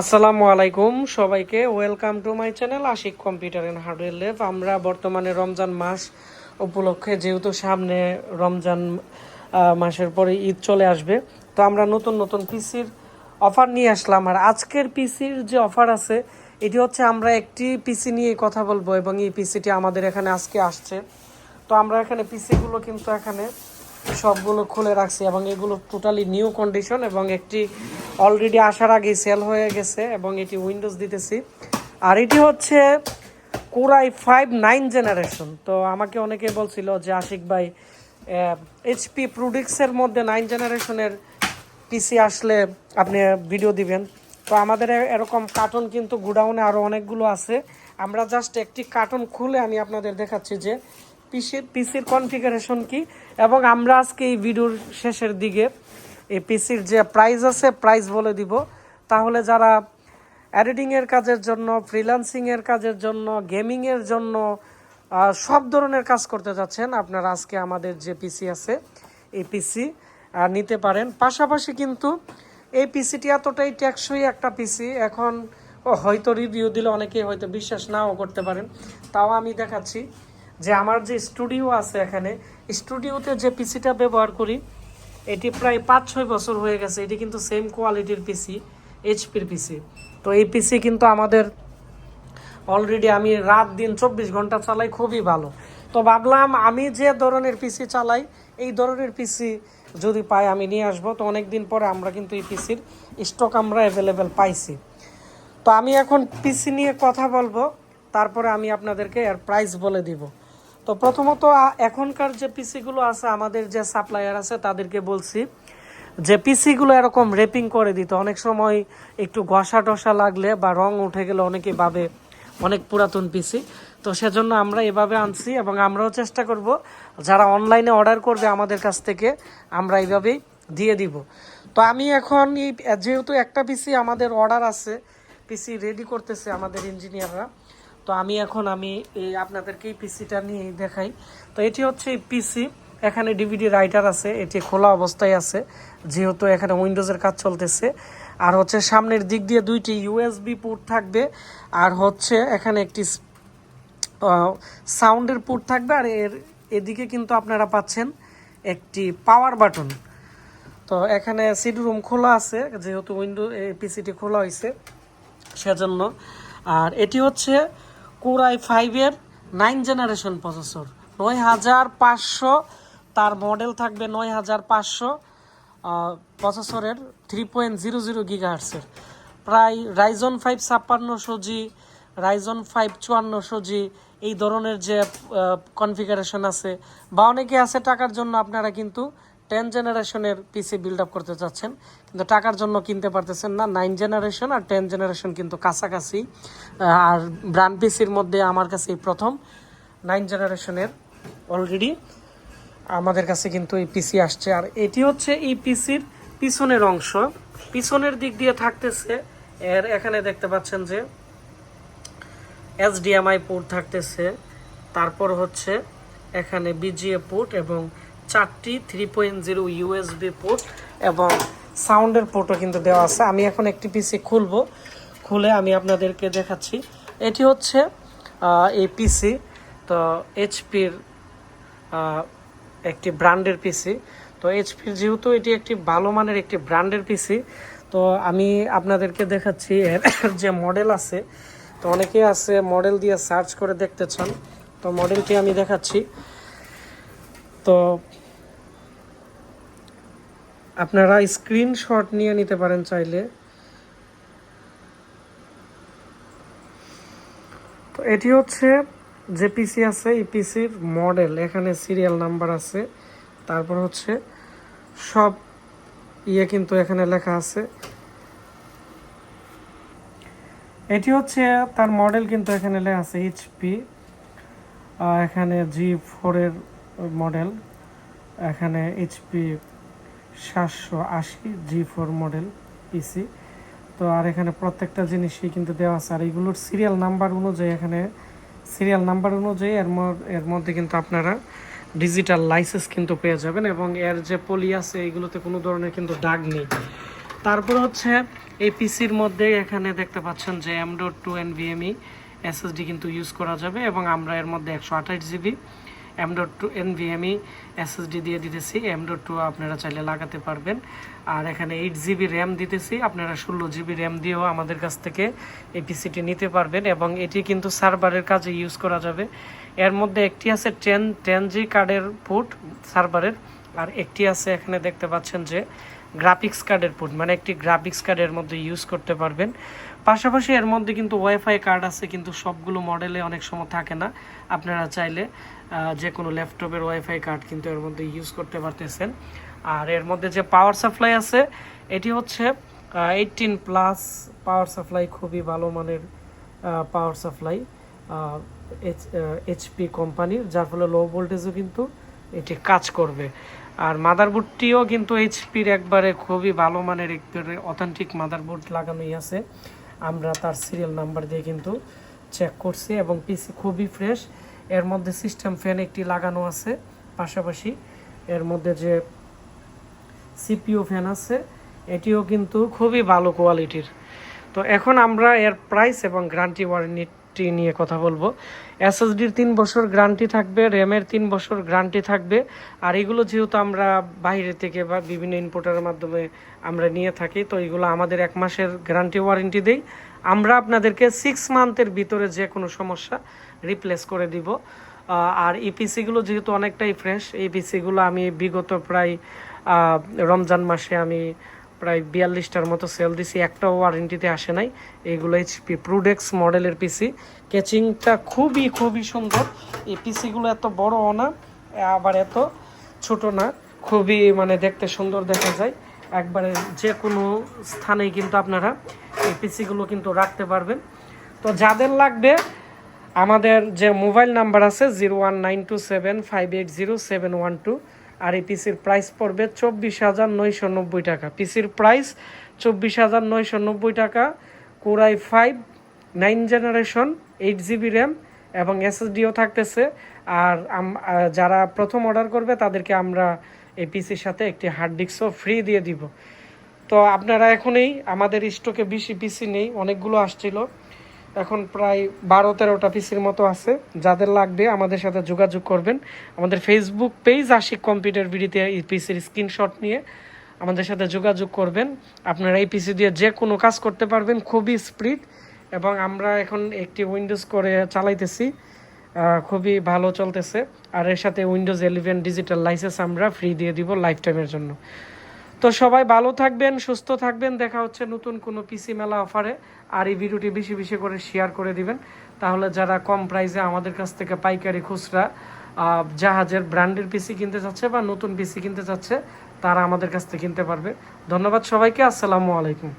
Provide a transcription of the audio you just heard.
আসসালামু আলাইকুম সবাইকে। Welcome to my channel Ashiq computer and hardware Lev আমরা বর্তমানে রমজান মাস উপলক্ষে যেহেতু সামনে রমজান মাসের পরে ঈদ চলে আসবে, তো আমরা নতুন নতুন পিসির অফার নিয়ে আসলাম। আর আজকের পিসির যে অফার আছে, এটি হচ্ছে আমরা একটি পিসি নিয়ে কথা বলব এবং এই পিসিটি আমাদের এখানে আজকে আসছে। তো আমরা এখানে পিসিগুলো কিন্তু এখানে সবগুলো খুলে রাখছি এবং এগুলো টোটালি নিউ কন্ডিশন এবং একটি অলরেডি আসার আগে সেল হয়ে গেছে এবং এটি উইন্ডোজ দিতেছি। আর এটি হচ্ছে কোরাই ফাইভ নাইন জেনারেশন তো আমাকে অনেকে বলছিল যে, আশিক ভাই এইচপি প্রোডিক্সের মধ্যে নাইন জেনারেশনের পিসি আসলে আপনি ভিডিও দিবেন। তো আমাদের এরকম কার্টুন কিন্তু গুডাউনে আরও অনেকগুলো আছে। আমরা জাস্ট একটি কার্টুন খুলে আমি আপনাদের দেখাচ্ছি যে পিসির পিসির কনফিগারেশন কি? এবং আমরা আজকে এই ভিডিওর শেষের দিকে এই পিসির যে প্রাইস আছে প্রাইস বলে দিব। তাহলে যারা এডিটিংয়ের কাজের জন্য ফ্রিল্যান্সিংয়ের কাজের জন্য গেমিংয়ের জন্য সব ধরনের কাজ করতে যাচ্ছেন, আপনারা আজকে আমাদের যে পিসি আছে, এই পিসি নিতে পারেন। পাশাপাশি কিন্তু এই পিসিটি এতটাই টেকসই একটা পিসি এখন হয়তো রিভিউ দিলে অনেকেই হয়তো বিশ্বাস নাও করতে পারেন। তাও আমি দেখাচ্ছি। যে আমার যে স্টুডিও আছে এখানে, স্টুডিওতে যে পিসিটা ব্যবহার করি, এটি প্রায় পাঁচ ছয় বছর হয়ে গেছে। এটি কিন্তু সেম কোয়ালিটির পিসি এইচপির পিসি তো এই পিসি কিন্তু আমাদের অলরেডি আমি রাত দিন চব্বিশ ঘণ্টা চালাই, খুবই ভালো। তো ভাবলাম আমি যে ধরনের পিসি চালাই, এই ধরনের পিসি যদি পাই আমি নিয়ে আসব। তো অনেক দিন পরে আমরা কিন্তু এই পিসির স্টক আমরা অ্যাভেলেবেল পাইছি। তো আমি এখন পিসি নিয়ে কথা বলব, তারপরে আমি আপনাদেরকে এর প্রাইস বলে দিব। তো প্রথমত এখনকার যে পিসিগুলো আছে, আমাদের যে সাপ্লায়ার আছে, তাদেরকে বলছি যে পিসিগুলো এরকম রেপিং করে দিত। অনেক সময় একটু ঘষা টসা লাগলে বা রং উঠে গেলে অনেকে ভাবে অনেক পুরাতন পিসি। তো সেজন্য আমরা এভাবে আনছি এবং আমরাও চেষ্টা করব, যারা অনলাইনে অর্ডার করবে আমাদের কাছ থেকে, আমরা এইভাবেই দিয়ে দিব। তো আমি এখন এই, যেহেতু একটা পিসি আমাদের অর্ডার আছে, পিসি রেডি করতেছে আমাদের ইঞ্জিনিয়াররা তো আমি এখন আমি এই আপনাদেরকে পিসিটা নিয়ে দেখাই। তো এটি হচ্ছে পিসি এখানে ডিভিডি রাইটার আছে, এটি খোলা অবস্থায় আছে, যেহেতু এখানে উইন্ডোজের কাজ চলতেছে। আর হচ্ছে সামনের দিক দিয়ে দুইটি ইউএসবি পোর্ট থাকবে, আর হচ্ছে এখানে একটি সাউন্ডের পোর্ট থাকবে, আর এর এদিকে কিন্তু আপনারা পাচ্ছেন একটি পাওয়ার বাটন তো এখানে সিডি রুম খোলা আছে, যেহেতু উইন্ডো পিসিটি খোলা হয়েছে সেজন্য। আর এটি হচ্ছে কোরাই ফাইভের নাইন জেনারেশন প্রসেসর। নয় হাজার পাঁচশো, তার মডেল থাকবে নয় হাজার পাঁচশো প্রসেসরের থ্রি পয়েন্ট জিরো জিরো গিগাহার্সের প্রায় রাইজন ফাইভ ছাপ্পান্নশো জি, রাইজন ফাইভ চুয়ান্নশো জি, এই ধরনের যে কনফিগারেশন আছে, বা অনেকে আছে টাকার জন্য আপনারা কিন্তু টেন জেনারেশনের পিসি বিল্ড আপ করতে চাচ্ছেন, কিন্তু টাকার জন্য কিনতে পারতেছেন না। নাইন জেনারেশন আর টেন জেনারেশন কিন্তু কাছাকাছি। আর ব্র্যান্ড পিসির মধ্যে আমার কাছে এই প্রথম। নাইন জেনারেশনের অলরেডি আমাদের কাছে কিন্তু এই পিসি আসছে। আর এটি হচ্ছে এই পিসির পিছনের অংশ। পিছনের দিক দিয়ে থাকতেছে, এর এখানে দেখতে পাচ্ছেন যে এসডিএমআই পোর্ট থাকতেছে, তারপর হচ্ছে এখানে বিজিএ পোর্ট এবং চারটি three point zero USB port এবং সাউন্ডের পোর্টও কিন্তু দেওয়া আছে। আমি এখন একটি পিসি খুলবো। খুলে আমি আপনাদেরকে দেখাচ্ছি। এটি হচ্ছে এই পিসি তো এইচপির একটি ব্র্যান্ডের পিসি তো এইচপির যেহেতু এটি একটি ভালো মানের একটি ব্র্যান্ডের পিসি তো আমি আপনাদেরকে দেখাচ্ছি এর যে মডেল আছে। তো অনেকে আছে মডেল দিয়ে সার্চ করে দেখতে চান। তো মডেলটি আমি দেখাচ্ছি। তো আপনারা স্ক্রিনশট নিয়ে নিতে পারেন চাইলে। তো এটি হচ্ছে যে পিসি আছে এই পিসির মডেল এখানে সিরিয়াল নাম্বার আছে। তারপর হচ্ছে সব ইয়ে কিন্তু এখানে লেখা আছে। এটি হচ্ছে তার মডেল কিন্তু এখানে লেখা আছে এইচপি এখানে জি ফোরের মডেল এখানে এইচপি সাতশো আশি জি ফোর মডেল পিসি তো আর এখানে প্রত্যেকটা জিনিসই কিন্তু দেওয়া আছে। আর এইগুলোর সিরিয়াল নাম্বার অনুযায়ী এখানে সিরিয়াল নাম্বার অনুযায়ী এর এর মধ্যে কিন্তু আপনারা ডিজিটাল লাইসেন্স কিন্তু পেয়ে যাবেন এবং এর যে পলি আছে এইগুলোতে কোনো ধরনের কিন্তু দাগ নেই। তারপর হচ্ছে এই পিসির মধ্যে এখানে দেখতে পাচ্ছেন যে M dot two NVMe SSD কিন্তু ইউজ করা যাবে এবং আমরা এর মধ্যে একশো আঠাশ GB M dot two NVMe SSD দিয়ে দিতেছি। এম ডট টু আপনারা চাইলে লাগাতে পারবেন। আর এখানে এইট জিবি র্যাম দিতেছি। আপনারা ষোলো জিবি র্যাম দিয়েও আমাদের কাছ থেকে এই পিসিটি নিতে পারবেন এবং এটি কিন্তু সার্ভারের কাজে ইউজ করা যাবে। এর মধ্যে একটি আছে টেন টেন জি কার্ডের পুট সার্ভারের। আর একটি আছে এখানে দেখতে পাচ্ছেন যে গ্রাফিক্স কার্ডের পুট মানে একটি গ্রাফিক্স কার্ডের মধ্যে ইউজ করতে পারবেন। পাশাপাশি এর মধ্যে কিন্তু ওয়াইফাই কার্ড আছে, কিন্তু সবগুলো মডেলে অনেক সময় থাকে না। আপনারা চাইলে যে কোনো ল্যাপটপের ওয়াইফাই কার্ড কিন্তু এর মধ্যে ইউজ করতে পারতেছেন। আর এর মধ্যে যে পাওয়ার সাপ্লাই আছে, এটি হচ্ছে এইটিন প্লাস পাওয়ার সাপ্লাই খুবই ভালো মানের পাওয়ার সাপ্লাই এইচপি কোম্পানির যার ফলে লো ভোল্টেজও কিন্তু এটি কাজ করবে। আর মাদারবোর্ডটিও কিন্তু এইচপির একবারে খুবই ভালো মানের একবারে অথেন্টিক মাদারবোর্ড লাগানোই আছে। আমরা তার সিরিয়াল নাম্বার দিয়ে কিন্তু চেক করছি এবং পিসি খুবই ফ্রেশ এর মধ্যে সিস্টেম ফ্যান একটি লাগানো আছে পাশাপাশি। এর মধ্যে যে সিপিও ফ্যান আছে, এটিও কিন্তু খুবই ভালো কোয়ালিটির তো এখন আমরা এর প্রাইস এবং গ্যারান্টি ওয়ারেন্টি নিয়ে কথা বলব। এসএসডির তিন বছর গ্যারান্টি থাকবে র্যামের তিন বছর গ্যারান্টি থাকবে। আর এগুলো যেহেতু আমরা বাইরে থেকে বা বিভিন্ন ইনপুটের মাধ্যমে আমরা নিয়ে থাকি, তো এগুলো আমাদের এক মাসের গ্যারান্টি ওয়ারেন্টি দেই। আমরা আপনাদেরকে সিক্স মান্থের ভিতরে যে কোনো সমস্যা রিপ্লেস করে দিব। আর এই পিসিগুলো যেহেতু অনেকটাই ফ্রেশ এই পিসিগুলো আমি বিগত প্রায় রমজান মাসে আমি প্রায় বিয়াল্লিশটার মতো সেল দিছি। একটা ওয়ারেন্টিতে আসে নাই। এইগুলো এইচপি প্রুডেক্স মডেলের পিসি ক্যাচিংটা খুবই খুবই সুন্দর। এই পিসিগুলো এত বড়ও না, আবার এত ছোট না। খুবই মানে দেখতে সুন্দর দেখা যায়। একবারে যে কোনো স্থানেই কিন্তু আপনারা এই পিসিগুলো কিন্তু রাখতে পারবেন। তো যাদের লাগবে, আমাদের যে মোবাইল নাম্বার আছে zero one nine two seven five eight zero seven one two আর এই পিসির প্রাইস পড়বে চব্বিশ হাজার নয়শো নব্বই টাকা। পিসির প্রাইস চব্বিশ হাজার নয়শো নব্বই টাকা core i five nine generation eight GB RAM এবং এসএসডিও থাকতেছে। আর যারা প্রথম অর্ডার করবে, তাদেরকে আমরা এই পিসির সাথে একটি হার্ড ডিস্কও ফ্রি দিয়ে দিব। তো আপনারা এখনই আমাদের স্টকে বেশি পিসি নেই, অনেকগুলো আসছিল। এখন প্রায় বারো, তেরোটা পিসির মতো আছে। যাদের লাগবে আমাদের সাথে যোগাযোগ করবেন। আমাদের ফেসবুক পেজ আশিক কম্পিউটার ভিডিওতে এই পিসির স্ক্রিনশট নিয়ে আমাদের সাথে যোগাযোগ করবেন। আপনারা এই পিসি দিয়ে যে কোনো কাজ করতে পারবেন, খুবই স্পিড এবং আমরা এখন একটি উইন্ডোজ করে চালাইতেছি। খুবই ভালো চলতেছে। আর এর সাথে উইন্ডোজ ইলেভেন ডিজিটাল লাইসেন্স আমরা ফ্রি দিয়ে দিব লাইফ টাইমের জন্য। তো সবাই ভালো থাকবেন, সুস্থ থাকবেন। দেখা হচ্ছে নতুন কোনো পিসি মেলা অফারে আর এই ভিডিওটি বেশি বেশি করে শেয়ার করে দিবেন। তাহলে যারা কম প্রাইসে আমাদের কাছ থেকে পাইকারি খুচরা জাহাজের ব্র্যান্ডের পিসি কিনতে চাচ্ছে বা নতুন পিসি কিনতে চাচ্ছে, তারা আমাদের কাছ থেকে কিনতে পারবে। ধন্যবাদ সবাইকে। আসসালামু আলাইকুম।